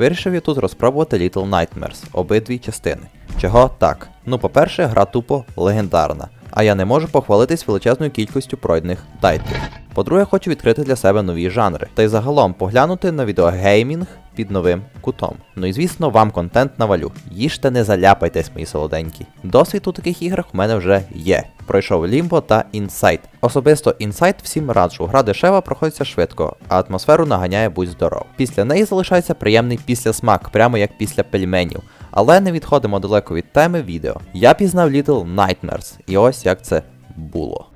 Вирішив я тут розпробувати Little Nightmares, обидві частини. Чого так? Ну, по-перше, гра тупо легендарна, а я не можу похвалитись величезною кількістю пройдених тайтлів. По-друге, хочу відкрити для себе нові жанри, та й загалом поглянути на відеогеймінг під новим кутом. Ну і звісно, вам контент навалю. Їжте, не заляпайтесь, мої солоденькі. Досвід у таких іграх у мене вже є. Пройшов Limbo та Insight. Особисто Insight всім раджу. Гра дешева, проходиться швидко, а атмосферу наганяє будь здоров. Після неї залишається приємний післясмак, прямо як після пельменів. Але не відходимо далеко від теми відео. Я пізнав Little Nightmares, і ось як це було.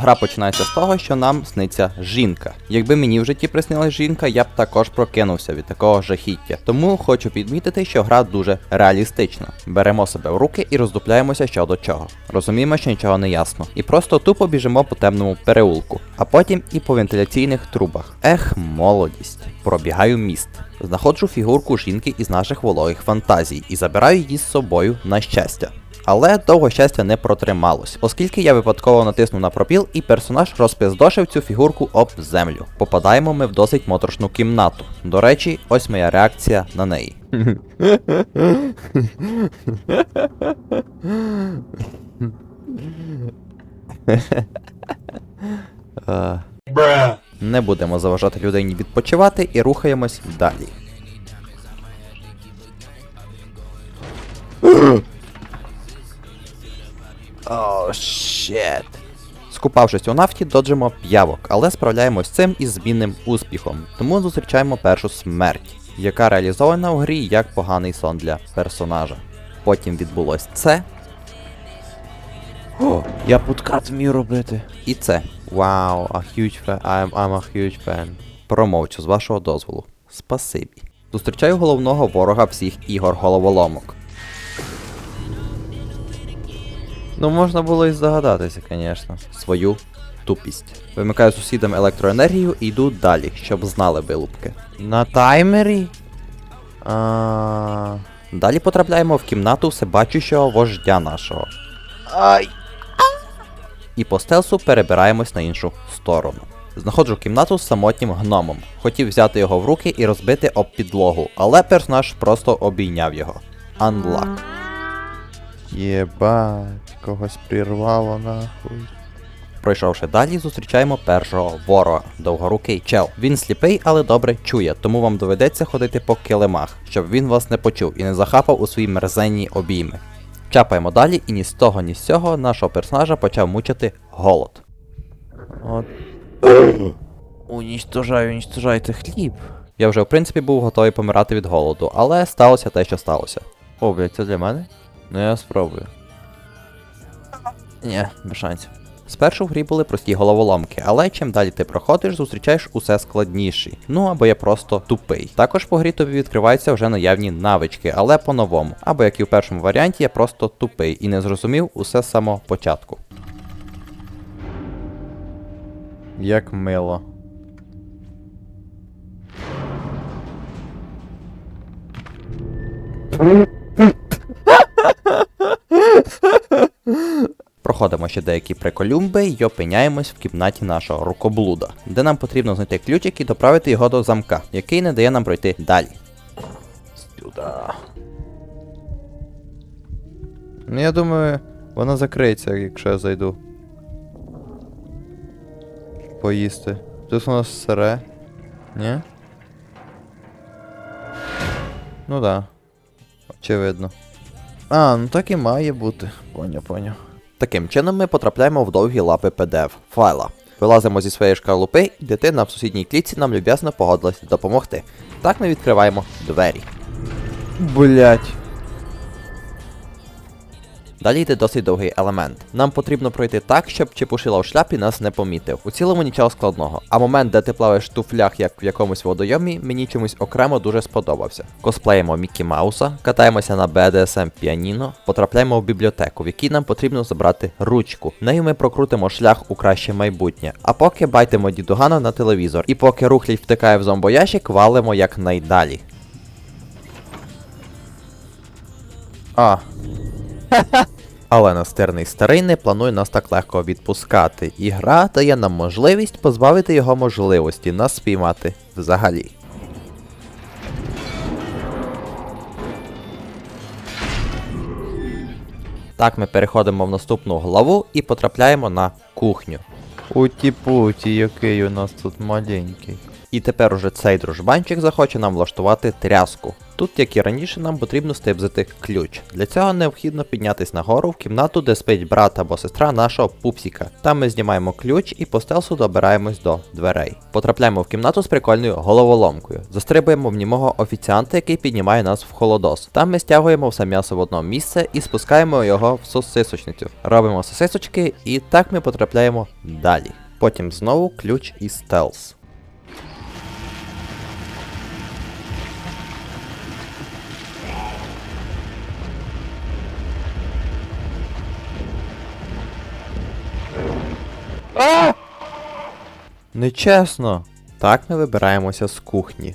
Гра починається з того, що нам сниться жінка. Якби мені в житті приснилась жінка, я б також прокинувся від такого жахіття. Тому хочу підмітити, що гра дуже реалістична. Беремо себе в руки і роздупляємося що до чого. Розуміємо, що нічого не ясно. І просто тупо біжимо по темному переулку, а потім і по вентиляційних трубах. Ех, молодість. Пробігаю міст. Знаходжу фігурку жінки із наших вологих фантазій і забираю її з собою на щастя. Але довго щастя не протрималось, оскільки я випадково натиснув на пропіл і персонаж розпиздошив цю фігурку об землю. Попадаємо ми в досить моторошну кімнату. До речі, ось моя реакція на неї. Не будемо заважати людині відпочивати і рухаємось далі. О, щет. Скупавшись у нафті, доджимо п'явок, але справляємось з цим із змінним успіхом, тому зустрічаємо першу смерть, яка реалізована у грі як поганий сон для персонажа. Потім відбулось це. О, я подкат вмію робити. І це. Вау, a huge fan. I'm, I'm a huge fan. Промовчу з вашого дозволу. Спасибі. Зустрічаю головного ворога всіх ігор головоломок. Ну, можна було і здогадатися, звісно. Свою тупість. Вимикаю сусідам електроенергію і йду далі, щоб знали вилупки. На таймері? А... Далі потрапляємо в кімнату всебачущого вождя нашого. Ай! І по стелсу перебираємось на іншу сторону. Знаходжу кімнату з самотнім гномом. Хотів взяти його в руки і розбити об підлогу, але персонаж просто обійняв його. Unlock. Єбать, когось прірвало нахуй. Пройшовши далі, зустрічаємо першого ворога, довгорукий чел. Він сліпий, але добре чує, тому вам доведеться ходити по килимах, щоб він вас не почув і не захапав у свої мерзенні обійми. Чапаємо далі, і ні з того, ні з цього нашого персонажа почав мучити голод. От. Унічтожай, унічтожайте хліб. Я вже в принципі був готовий помирати від голоду, але сталося те, що сталося. О, блядь, це для мене? Ну я спробую. Ні, без шансів. Спершу в грі були прості головоломки, але чим далі ти проходиш, зустрічаєш усе складніші. Ну або я просто тупий. Також по грі тобі відкриваються вже наявні навички, але по-новому. Або як і в першому варіанті, я просто тупий і не зрозумів усе з самого початку. Як мило. Проходимо ще деякі приколюмби і опиняємось в кімнаті нашого рукоблуда, де нам потрібно знайти ключик і доправити його до замка, який не дає нам пройти далі. Сюда. Ну я думаю, вона закриється, якщо я зайду. Поїсти. Тут у нас сире. Ні? Ну да. Очевидно. А, ну так і має бути. Поняв, поняв. Таким чином ми потрапляємо в довгі лапи PDF файла. Вилазимо зі своєї шкарлупи, і дитина в сусідній клітці нам люб'язно погодилась допомогти. Так ми відкриваємо двері. Блять. Далі йде досить довгий елемент. Нам потрібно пройти так, щоб чепушила в шляпі нас не помітив. У цілому нічого складного. А момент, де ти плаваєш в туфлях, як в якомусь водойомі, мені чомусь окремо дуже сподобався. Косплеїмо Мікі Мауса, катаємося на BDSM піаніно, потрапляємо в бібліотеку, в якій нам потрібно забрати ручку. Нею ми прокрутимо шлях у краще майбутнє. А поки байтимо дідугана на телевізор. І поки рухлядь втикає в зомбоящик, валимо якнайдалі. А. Але настирний старий не планує нас так легко відпускати, і гра дає нам можливість позбавити його можливості нас спіймати взагалі. Так ми переходимо в наступну главу і потрапляємо на кухню. Уті-путі, який у нас тут маленький. І тепер уже цей дружбанчик захоче нам влаштувати тряску. Тут, як і раніше, нам потрібно стибзити ключ. Для цього необхідно піднятись нагору в кімнату, де спить брат або сестра нашого пупсіка. Там ми знімаємо ключ і по стелсу добираємось до дверей. Потрапляємо в кімнату з прикольною головоломкою. Застрибуємо в німого офіціанта, який піднімає нас в холодос. Там ми стягуємо все м'ясо в одно місце і спускаємо його в сосисочницю. Робимо сосисочки, і так ми потрапляємо далі. Потім знову ключ і стелс. Нечесно. Так ми вибираємося з кухні.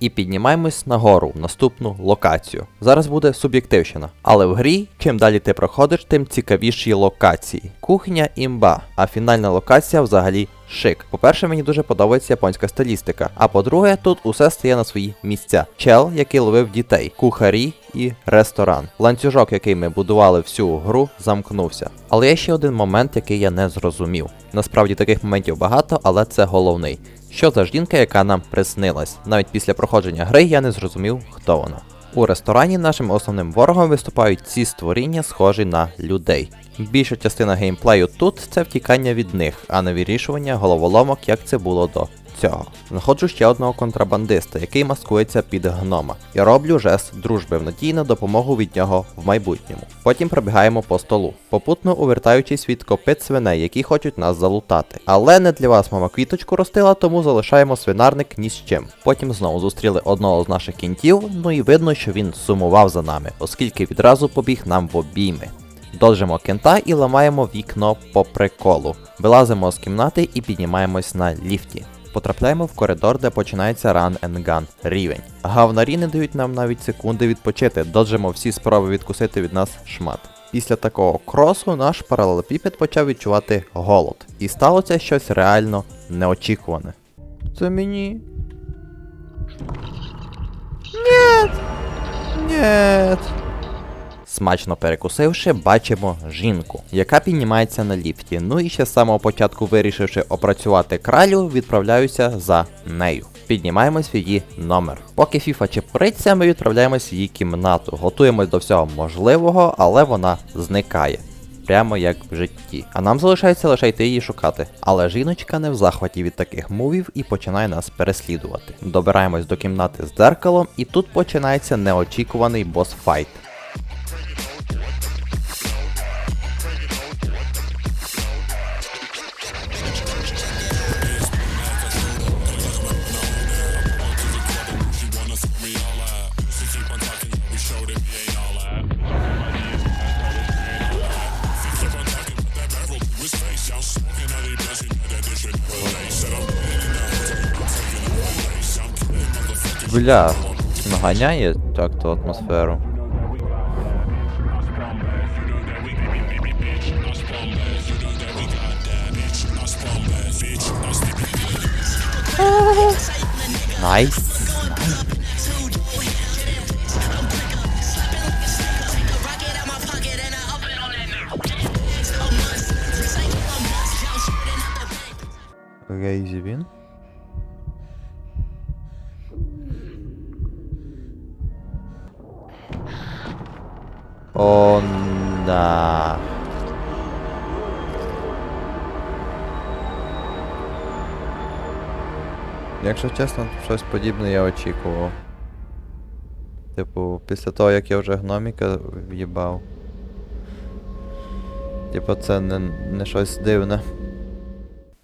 І піднімаємось нагору в наступну локацію. Зараз буде суб'єктивщина. Але в грі, чим далі ти проходиш, тим цікавіші локації. Кухня імба, а фінальна локація взагалі шик. По-перше, мені дуже подобається японська стилістика. А по-друге, тут усе стає на свої місця. Чел, який ловив дітей, кухарі і ресторан. Ланцюжок, який ми будували всю гру, замкнувся. Але є ще один момент, який я не зрозумів. Насправді таких моментів багато, але це головний. Що за жінка, яка нам приснилась? Навіть після проходження гри я не зрозумів, хто вона. У ресторані нашим основним ворогом виступають ці створіння, схожі на людей. Більша частина геймплею тут це втікання від них, а не вирішування головоломок, як це було до цього. Знаходжу ще одного контрабандиста, який маскується під гнома. Я роблю жест дружби в надії на допомогу від нього в майбутньому. Потім пробігаємо по столу, попутно увертаючись від копит свиней, які хочуть нас залутати. Але не для вас мама квіточку ростила, тому залишаємо свинарник ні з чим. Потім знову зустріли одного з наших кінтів, ну і видно, що він сумував за нами, оскільки відразу побіг нам в обійми. Доджимо кента і ламаємо вікно по приколу. Вилазимо з кімнати і піднімаємось на ліфті. Потрапляємо в коридор, де починається run and gun рівень. Гавнарі не дають нам навіть секунди відпочити, доджимо всі спроби відкусити від нас шмат. Після такого кросу наш паралелепіпед почав відчувати голод. І сталося щось реально неочікуване. Це мені. Нет! Нет! Смачно перекусивши, бачимо жінку, яка піднімається на ліфті. Ну і ще з самого початку, вирішивши опрацювати кралю, відправляюся за нею. Піднімаємось в її номер. Поки Фіфа чепуриться, ми відправляємось в її кімнату, готуємось до всього можливого, але вона зникає. Прямо як в житті. А нам залишається лише йти її шукати. Але жіночка не в захваті від таких мувів і починає нас переслідувати. Добираємось до кімнати з дзеркалом, і тут починається неочікуваний босфайт. Бля, наганяє так ту атмосферу. Найс. Да. Якщо чесно, щось подібне я очікував. Типу, після того як я вже гноміка в'їбав. Типу, це не, не щось дивне.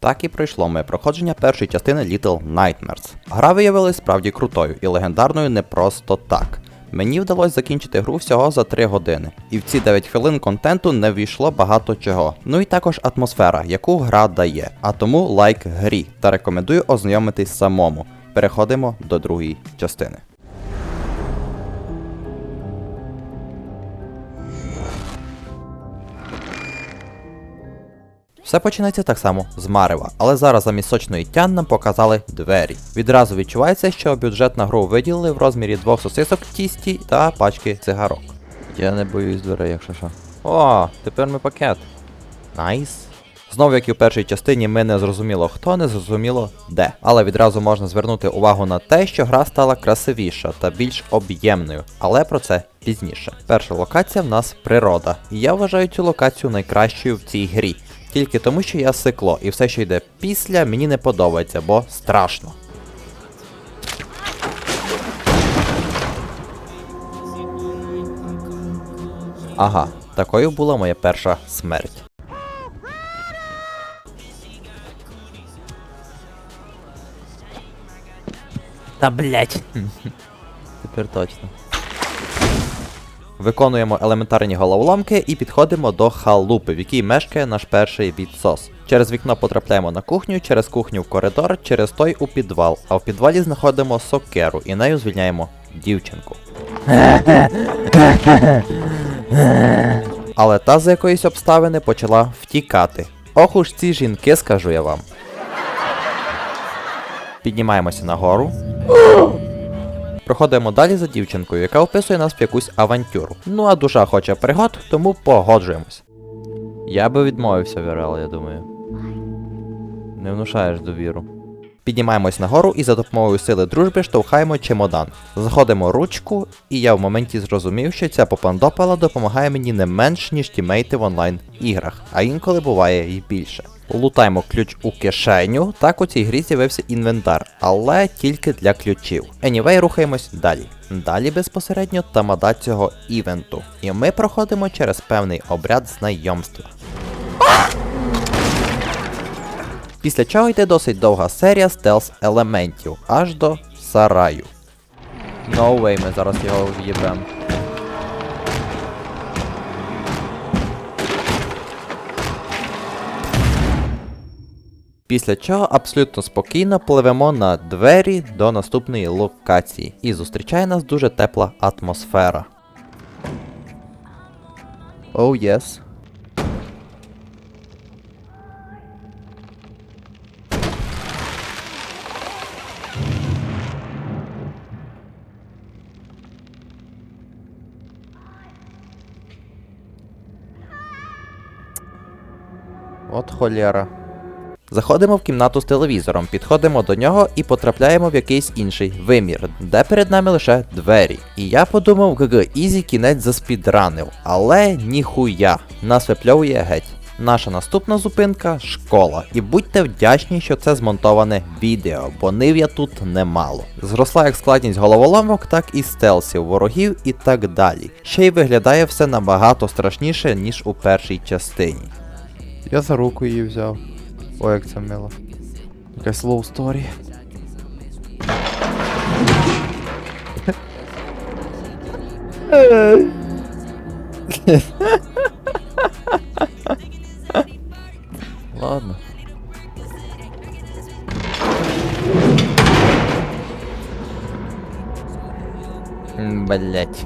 Так і пройшло моє проходження першої частини Little Nightmares. Гра виявилась справді крутою і легендарною не просто так. Мені вдалося закінчити гру всього за 3 години, і в ці 9 хвилин контенту не ввійшло багато чого. Ну і також атмосфера, яку гра дає. А тому лайк грі та рекомендую ознайомитись самому. Переходимо до другої частини. Все починається так само з Марева, але зараз замість сочної тян нам показали двері. Відразу відчувається, що бюджет на гру виділили в розмірі двох сосисок тісті та пачки цигарок. Я не боюсь дверей, якщо що. О, тепер ми пакет. Найс. Знову, як і в першій частині, ми не зрозуміло хто, не зрозуміло де. Але відразу можна звернути увагу на те, що гра стала красивіша та більш об'ємною, але про це пізніше. Перша локація в нас природа. І я вважаю цю локацію найкращою в цій грі. Тільки тому, що я сикло, і все, що йде після, мені не подобається, бо страшно. Ага, такою була моя перша смерть. Та блять. Тепер точно. Виконуємо елементарні головоломки і підходимо до халупи, в якій мешкає наш перший відсос. Через вікно потрапляємо на кухню, через кухню в коридор, через той у підвал. А в підвалі знаходимо сокеру і нею звільняємо дівчинку. Але та з якоїсь обставини почала втікати. Ох уж ці жінки, скажу я вам. Піднімаємося нагору. Проходимо далі за дівчинкою, яка описує нас в якусь авантюру. Ну а душа хоче пригод, тому погоджуємось. Я би відмовився, Вірел, я думаю. Не внушаєш довіру. Піднімаємось нагору і за допомогою сили дружби штовхаємо чемодан. Заходимо ручку, і я в моменті зрозумів, що ця попандопала допомагає мені не менш, ніж тімейти в онлайн іграх, а інколи буває і більше. Лутаємо ключ у кишеню, так у цій грі з'явився інвентар, але тільки для ключів. Anyway, рухаємось далі. Далі безпосередньо тамада цього івенту. І ми проходимо через певний обряд знайомства. Після чого йде досить довга серія стелс елементів, аж до сараю. No way, ми зараз його в'їбем. Після чого абсолютно спокійно пливемо на двері до наступної локації. І зустрічає нас дуже тепла атмосфера. Oh yes. От холєра. Заходимо в кімнату з телевізором, підходимо до нього і потрапляємо в якийсь інший вимір, де перед нами лише двері. І я подумав, ГГ, Ізі кінець заспідранив, але ніхуя, нас випльовує геть. Наша наступна зупинка школа. І будьте вдячні, що це змонтоване відео, бо нив я тут немало. Зросла як складність головоломок, так і стелсів, ворогів і так далі. Ще й виглядає все набагато страшніше, ніж у першій частині. Я за руку її взяв. Ой, як це мило. Якась лоу сторі. Ладно. Блять.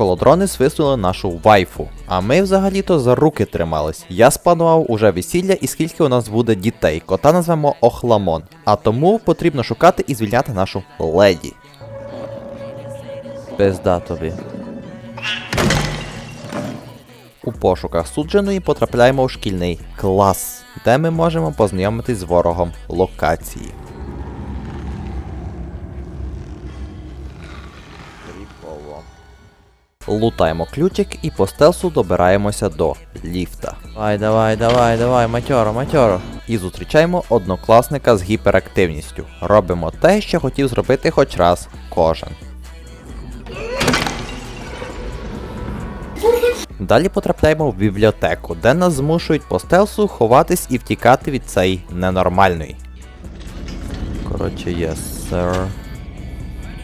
Школодрони свиснули нашу вайфу, а ми взагалі-то за руки тримались. Я спланував уже весілля і скільки у нас буде дітей. Кота назвемо Охламон. А тому потрібно шукати і звільняти нашу леді. Пизда тобі. У пошуках судженої потрапляємо в шкільний клас, де ми можемо познайомитись з ворогом локації. Лутаємо ключик і по стелсу добираємося до ліфта. Давай, давай, давай, давай, матьоро, матьоро. І зустрічаємо однокласника з гіперактивністю. Робимо те, що хотів зробити хоч раз кожен. Далі потрапляємо в бібліотеку, де нас змушують по стелсу ховатись і втікати від цієї ненормальної. Коротше, yes, sir.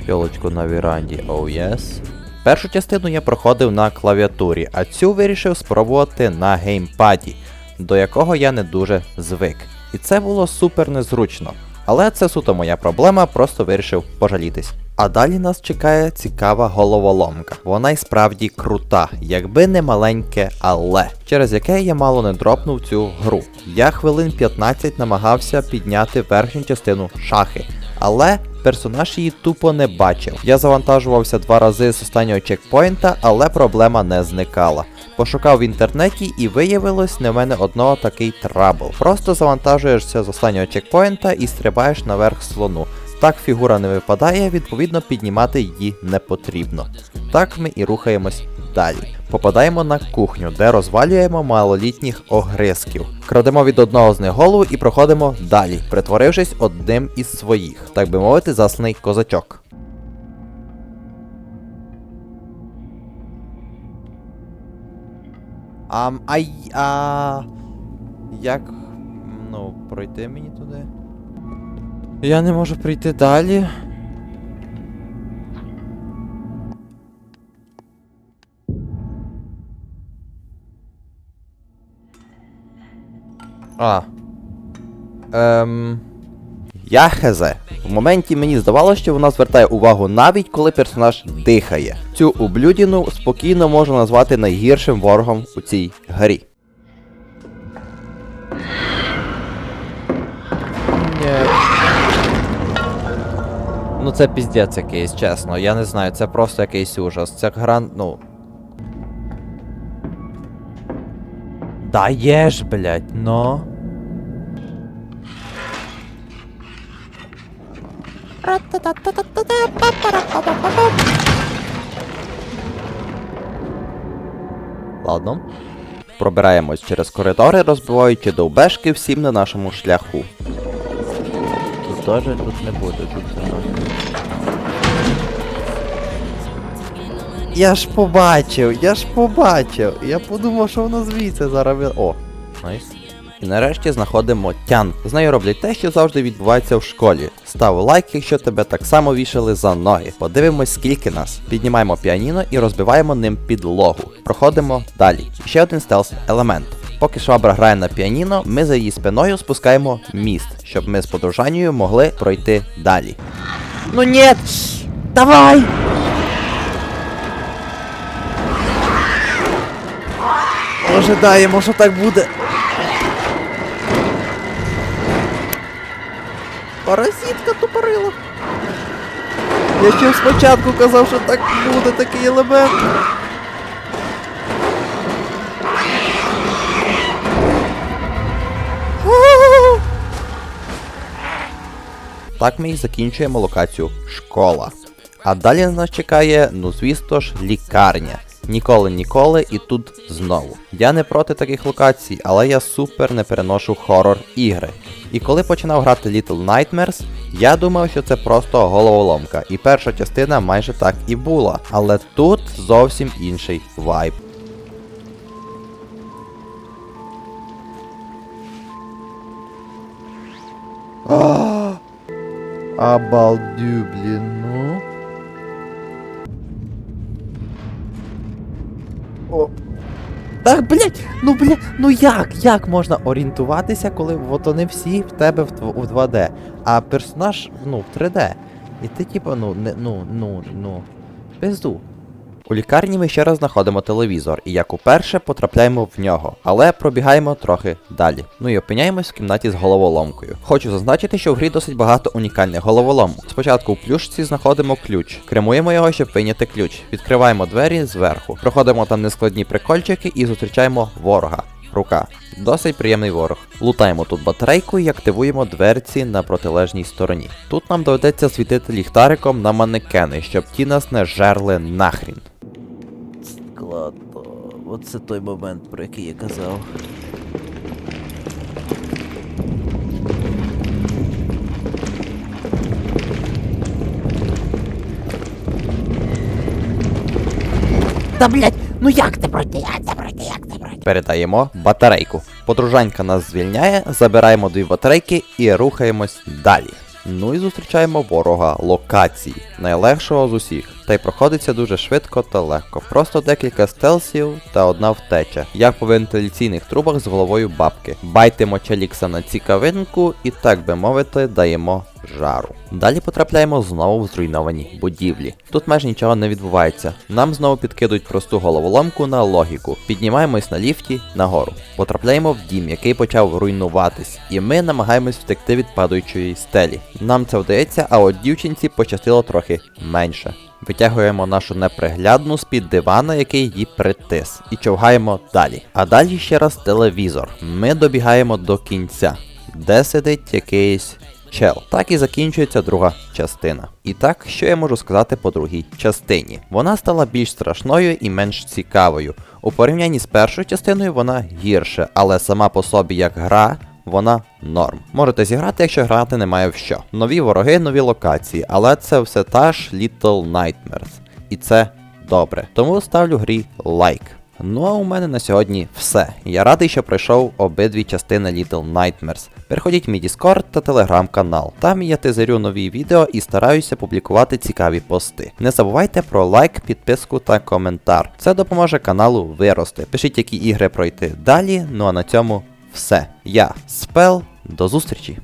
Йолочку на віранді, оу oh yes. Першу частину я проходив на клавіатурі, а цю вирішив спробувати на геймпаді, до якого я не дуже звик. І це було супер незручно. Але це суто моя проблема, просто вирішив пожалітись. А далі нас чекає цікава головоломка. Вона й справді крута, якби не маленьке але, через яке я мало не дропнув цю гру. Я хвилин 15 намагався підняти верхню частину шахи, але персонаж її тупо не бачив. Я завантажувався два рази з останнього чекпоінта, але проблема не зникала. Пошукав в інтернеті і виявилось не в мене одного такий трабл. Просто завантажуєшся з останнього чекпоінта і стрибаєш наверх слону. Так фігура не випадає, відповідно піднімати її не потрібно. Так ми і рухаємось далі. Попадаємо на кухню, де розвалюємо малолітніх огризків. Крадемо від одного з них голову і проходимо далі, притворившись одним із своїх, так би мовити, засланий козачок. Ам, ай, а... Як. Ну, пройти мені туди? Я не можу прийти далі. А. Ем. Я хезе. В моменті мені здавалося, що вона звертає увагу навіть коли персонаж дихає. Цю ублюдіну спокійно можна назвати найгіршим ворогом у цій грі. Ну це піздець якийсь, чесно. Я не знаю, це просто якийсь ужас. Це гра, ну. Даєш, блять, но. Ладно. Пробираємось через коридори, розбиваючи довбешки всім на нашому шляху. Тут теж тут не буде, тут нема. Я ж побачив, я ж побачив. Я подумав, що воно звідси зараз. О, найс. І нарешті знаходимо тян. З нею роблять те, що завжди відбувається в школі. Став лайк, якщо тебе так само вішали за ноги. Подивимось, скільки нас. Піднімаємо піаніно і розбиваємо ним підлогу. Проходимо далі. Ще один стелс елемент. Поки швабра грає на піаніно, ми за її спиною спускаємо міст, щоб ми з подружанню могли пройти далі. Ну ні! Давай! Ожидаємо, що так буде. Паразитка тупорила. Я ще спочатку казав, що так буде такий елемент. Так ми і закінчуємо локацію школа. А далі на нас чекає, ну звісно ж, лікарня. Ніколи ніколи і тут знову. Я не проти таких локацій, але я супер не переношу хорор ігри. І коли починав грати Little Nightmares, я думав, що це просто головоломка, і перша частина майже так і була. Але тут зовсім інший вайб. Обалдю, блін, О. Так, блять, ну бля, ну як? Як можна орієнтуватися, коли от вони всі в тебе в, тв- 2D, а персонаж, ну, в 3D. І ти типу, ну, не, ну, ну, ну. Пизду. У лікарні ми ще раз знаходимо телевізор, і як уперше потрапляємо в нього, але пробігаємо трохи далі. Ну і опиняємось в кімнаті з головоломкою. Хочу зазначити, що в грі досить багато унікальних головоломок. Спочатку у плюшці знаходимо ключ, кремуємо його, щоб вийняти ключ, відкриваємо двері зверху, проходимо там нескладні прикольчики і зустрічаємо ворога. Рука. Досить приємний ворог. Лутаємо тут батарейку і активуємо дверці на протилежній стороні. Тут нам доведеться світити ліхтариком на манекени, щоб ті нас не жерли нахрін. Складно. Оце той момент, про який я казав. Та блять, ну як це пройти, як це пройти, як це пройти? Передаємо батарейку. Подружанька нас звільняє, забираємо дві батарейки і рухаємось далі. Ну і зустрічаємо ворога локації, найлегшого з усіх. Та й проходиться дуже швидко та легко. Просто декілька стелсів та одна втеча, як по вентиляційних трубах з головою бабки. Байтимо челікса на цікавинку і, так би мовити, даємо жару. Далі потрапляємо знову в зруйновані будівлі. Тут майже нічого не відбувається. Нам знову підкидують просту головоломку на логіку. Піднімаємось на ліфті нагору. Потрапляємо в дім, який почав руйнуватись, і ми намагаємось втекти від падаючої стелі. Нам це вдається, а от дівчинці пощастило трохи менше. Витягуємо нашу неприглядну з-під дивана, який її притис, і човгаємо далі. А далі ще раз телевізор. Ми добігаємо до кінця, де сидить якийсь чел. Так і закінчується друга частина. І так, що я можу сказати по другій частині? Вона стала більш страшною і менш цікавою. У порівнянні з першою частиною вона гірше, але сама по собі як гра. Вона норм. Можете зіграти, якщо грати немає в що. Нові вороги, нові локації, але це все та ж Little Nightmares. І це добре. Тому ставлю грі лайк. Ну а у мене на сьогодні все. Я радий, що пройшов обидві частини Little Nightmares. Переходіть в мій Discord та телеграм-канал. Там я тизерю нові відео і стараюся публікувати цікаві пости. Не забувайте про лайк, підписку та коментар. Це допоможе каналу вирости. Пишіть, які ігри пройти далі. Ну а на цьому все. Я Спел. До зустрічі!